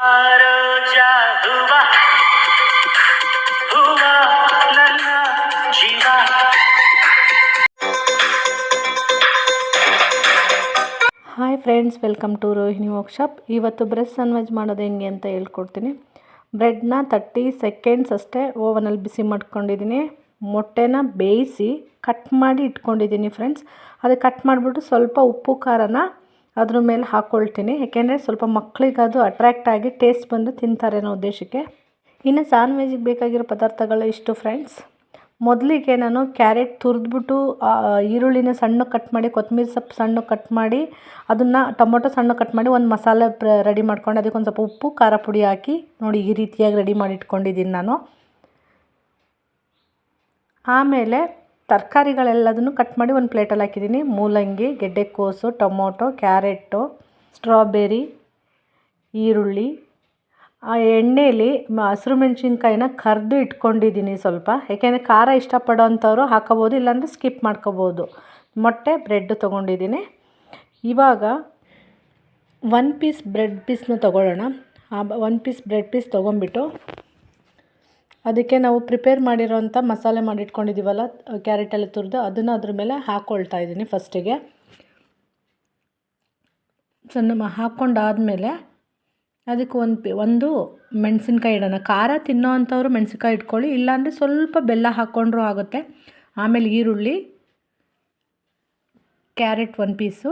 Hi friends welcome to Rohini workshop ಇವತ್ತು bread sandwich ಮಾಡೋದು ಹೆಂಗೆ ಅಂತ ಹೇಳ್ಕೊಡ್ತೀನಿ. ಬ್ರೆಡ್ನ ತರ್ಟಿ ಸೆಕೆಂಡ್ಸ್ ಅಷ್ಟೇ ಓವನಲ್ಲಿ ಬಿಸಿ ಮಾಡ್ಕೊಂಡಿದ್ದೀನಿ. ಮೊಟ್ಟೆನ ಬೇಯಿಸಿ ಕಟ್ ಮಾಡಿ ಇಟ್ಕೊಂಡಿದ್ದೀನಿ ಫ್ರೆಂಡ್ಸ್ ಅದು ಕಟ್ ಮಾಡಿಬಿಟ್ಟು ಸ್ವಲ್ಪ ಉಪ್ಪು, ಖಾರನ ಅದ್ರ ಮೇಲೆ ಹಾಕ್ಕೊಳ್ತೀನಿ ಯಾಕೆಂದರೆ ಸ್ವಲ್ಪ ಮಕ್ಕಳಿಗೆ ಅದು ಅಟ್ರ್ಯಾಕ್ಟ್ ಆಗಿ ಟೇಸ್ಟ್ ಬಂದು ತಿಂತಾರೆ ಅನ್ನೋ ಉದ್ದೇಶಕ್ಕೆ. ಇನ್ನು ಸ್ಯಾಂಡ್ವಿಚಿಗೆ ಬೇಕಾಗಿರೋ ಪದಾರ್ಥಗಳು ಇಷ್ಟು ಫ್ರೆಂಡ್ಸ್ ಮೊದಲಿಗೆ ನಾನು ಕ್ಯಾರೆಟ್ ತುರಿದ್ಬಿಟ್ಟು ಈರುಳ್ಳಿನ ಸಣ್ಣ ಕಟ್ ಮಾಡಿ, ಕೊತ್ತಂಬರಿ ಸೊಪ್ಪು ಸಣ್ಣ ಕಟ್ ಮಾಡಿ, ಅದನ್ನು ಟೊಮೊಟೊ ಸಣ್ಣ ಕಟ್ ಮಾಡಿ ಒಂದು ಮಸಾಲೆ ರೆಡಿ ಮಾಡ್ಕೊಂಡು ಅದಕ್ಕೆ ಒಂದು ಸ್ವಲ್ಪ ಉಪ್ಪು, ಖಾರ ಪುಡಿ ಹಾಕಿ ನೋಡಿ ಈ ರೀತಿಯಾಗಿ ರೆಡಿ ಮಾಡಿ ಇಟ್ಕೊಂಡಿದ್ದೀನಿ ನಾನು. ಆಮೇಲೆ ತರಕಾರಿಗಳೆಲ್ಲದನ್ನು ಕಟ್ ಮಾಡಿ ಒಂದು ಪ್ಲೇಟಲ್ಲಿ ಹಾಕಿದ್ದೀನಿ ಮೂಲಂಗಿ ಗೆಡ್ಡೆಕೋಸು ಟೊಮೊಟೊ ಕ್ಯಾರೆಟು ಸ್ಟ್ರಾಬೆರಿ, ಈರುಳ್ಳಿ, ಆ ಎಣ್ಣೆಯಲ್ಲಿ ಹಸಿರು ಮೆಣಸಿನ್ಕಾಯಿನ ಕರೆದು ಇಟ್ಕೊಂಡಿದ್ದೀನಿ ಸ್ವಲ್ಪ. ಏಕೆಂದರೆ ಖಾರ ಇಷ್ಟಪಡೋವಂಥವ್ರು ಹಾಕೋಬೋದು, ಇಲ್ಲಾಂದರೆ ಸ್ಕಿಪ್ ಮಾಡ್ಕೋಬೋದು. ಮೊಟ್ಟೆ ಬ್ರೆಡ್ ತೊಗೊಂಡಿದ್ದೀನಿ ಇವಾಗ ಒನ್ ಪೀಸ್ ಬ್ರೆಡ್ ಪೀಸ್ನ ತೊಗೊಳ್ಳೋಣ. ಒನ್ ಪೀಸ್ ಬ್ರೆಡ್ ಪೀಸ್ ತೊಗೊಂಬಿಟ್ಟು ಅದಕ್ಕೆ ನಾವು ಪ್ರಿಪೇರ್ ಮಾಡಿರೋಂಥ ಮಸಾಲೆ ಮಾಡಿಟ್ಕೊಂಡಿದ್ದೀವಲ್ಲ ಕ್ಯಾರೆಟೆಲ್ಲ ತುರಿದು ಅದನ್ನು ಅದ್ರ ಮೇಲೆ ಹಾಕ್ಕೊಳ್ತಾ ಇದ್ದೀನಿ ಫಸ್ಟಿಗೆ ಸಣ್ಣ ಹಾಕ್ಕೊಂಡಾದಮೇಲೆ ಅದಕ್ಕೆ ಒಂದು ಪಿ, ಒಂದು ಮೆಣಸಿನ್ಕಾಯಿ ಇಡೋಣ. ಖಾರ ತಿನ್ನೋ ಅಂಥವ್ರು ಮೆಣಸಿನ್ಕಾಯಿ ಇಟ್ಕೊಳ್ಳಿ, ಇಲ್ಲಾಂದರೆ ಸ್ವಲ್ಪ ಬೆಲ್ಲ ಹಾಕ್ಕೊಂಡ್ರೂ ಆಗುತ್ತೆ. ಆಮೇಲೆ ಈರುಳ್ಳಿ ಕ್ಯಾರೆಟ್ ಒಂದು ಪೀಸು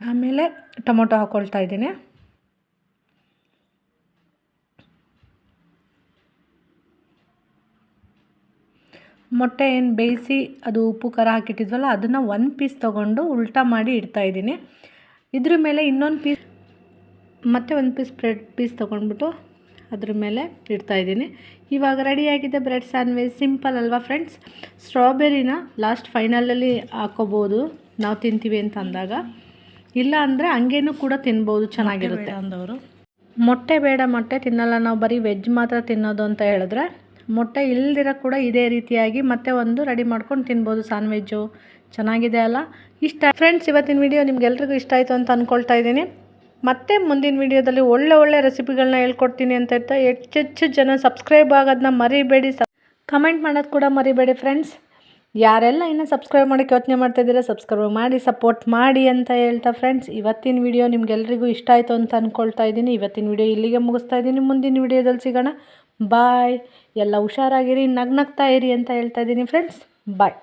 ಆಮೇಲೆ ಟೊಮೊಟೊ ಹಾಕ್ಕೊಳ್ತಾ ಇದ್ದೀನಿ. ಮೊಟ್ಟೆ ಏನು ಬೇಯಿಸಿ ಅದು ಉಪ್ಪು ಖಾರ ಹಾಕಿಟ್ಟಿದ್ವಲ್ಲ, ಅದನ್ನು ಒಂದು ಪೀಸ್ ತೊಗೊಂಡು ಉಲ್ಟಾ ಮಾಡಿ ಇಡ್ತಾಯಿದ್ದೀನಿ ಇದ್ರ ಮೇಲೆ ಇನ್ನೊಂದು ಪೀಸ್ ಮತ್ತೆ ಒಂದು ಪೀಸ್ ಬ್ರೆಡ್ ಪೀಸ್ ತೊಗೊಂಡ್ಬಿಟ್ಟು ಅದ್ರ ಮೇಲೆ ಇಡ್ತಾಯಿದ್ದೀನಿ ಇವಾಗ ರೆಡಿಯಾಗಿದೆ ಬ್ರೆಡ್ ಸ್ಯಾಂಡ್ವಿಚ್ ಸಿಂಪಲ್ ಅಲ್ವಾ ಫ್ರೆಂಡ್ಸ್ ಸ್ಟ್ರಾಬೆರಿನ ಲಾಸ್ಟ್ ಫೈನಲಲ್ಲಿ ಹಾಕೋಬೋದು. ನಾವು ತಿಂತೀವಿ ಅಂತ ಅಂದಾಗ. ಇಲ್ಲ ಅಂದರೆ ಹಂಗೇನು ಕೂಡ ತಿನ್ಬೋದು ಚೆನ್ನಾಗಿರುತ್ತೆ. ಅಂದವರು. ಮೊಟ್ಟೆ ಬೇಡ ಮೊಟ್ಟೆ ತಿನ್ನಲ್ಲ. ನಾವು ಬರೀ ವೆಜ್ ಮಾತ್ರ ತಿನ್ನೋದು ಅಂತ ಹೇಳಿದ್ರೆ ಮೊಟ್ಟೆ ಇಲ್ದಿರ ಕೂಡ ಇದೇ ರೀತಿಯಾಗಿ ಮತ್ತೆ ಒಂದು ರೆಡಿ ಮಾಡ್ಕೊಂಡು ತಿನ್ಬೋದು ಸಾನ್ವೆಜ್ಜು ಚೆನ್ನಾಗಿದೆ ಅಲ್ಲ? ಇಷ್ಟ. ಫ್ರೆಂಡ್ಸ್ ಇವತ್ತಿನ ವಿಡಿಯೋ ನಿಮ್ಗೆಲ್ರಿಗೂ ಇಷ್ಟ ಆಯಿತು ಅಂತ ಅಂದ್ಕೊಳ್ತಾ ಇದ್ದೀನಿ. ಮತ್ತೆ ಮುಂದಿನ ವಿಡಿಯೋದಲ್ಲಿ ಒಳ್ಳೆ ಒಳ್ಳೆ ರೆಸಿಪಿಗಳನ್ನ ಹೇಳ್ಕೊಡ್ತೀನಿ ಅಂತ ಹೇಳ್ತಾ ಹೆಚ್ಚೆಚ್ಚು ಜನ ಸಬ್ಸ್ಕ್ರೈಬ್ ಆಗೋದನ್ನ ಮರಿಬೇಡಿ. ಸ ಕಮೆಂಟ್ ಮಾಡೋದು ಕೂಡ ಮರಿಬೇಡಿ ಫ್ರೆಂಡ್ಸ್ ಯಾರೆಲ್ಲ ಇನ್ನು ಸಬ್ಸ್ಕ್ರೈಬ್ ಮಾಡೋಕ್ಕೆ ಯೋಚನೆ ಮಾಡ್ತಾಯಿದ್ದೀರಾ ಸಬ್ಸ್ಕ್ರೈಬ್ ಮಾಡಿ ಸಪೋರ್ಟ್ ಮಾಡಿ ಅಂತ ಹೇಳ್ತಾ ಫ್ರೆಂಡ್ಸ್ ಇವತ್ತಿನ ವಿಡಿಯೋ ನಿಮ್ಗೆಲ್ರಿಗೂ ಇಷ್ಟ ಆಯಿತು ಅಂತ ಅಂದ್ಕೊಳ್ತಾ ಇದ್ದೀನಿ. ಇವತ್ತಿನ ವಿಡಿಯೋ ಇಲ್ಲಿಗೆ ಮುಗಿಸ್ತಾ ಇದ್ದೀನಿ. ಮುಂದಿನ ವಿಡಿಯೋದಲ್ಲಿ ಸಿಗೋಣ. ಬಾಯ್ ಎಲ್ಲ ಹುಷಾರಾಗಿರಿ, ನಗ್ನಗ್ತಾ ಇರಿ ಅಂತ ಹೇಳ್ತಾ ಇದ್ದೀನಿ ಫ್ರೆಂಡ್ಸ್ ಬಾಯ್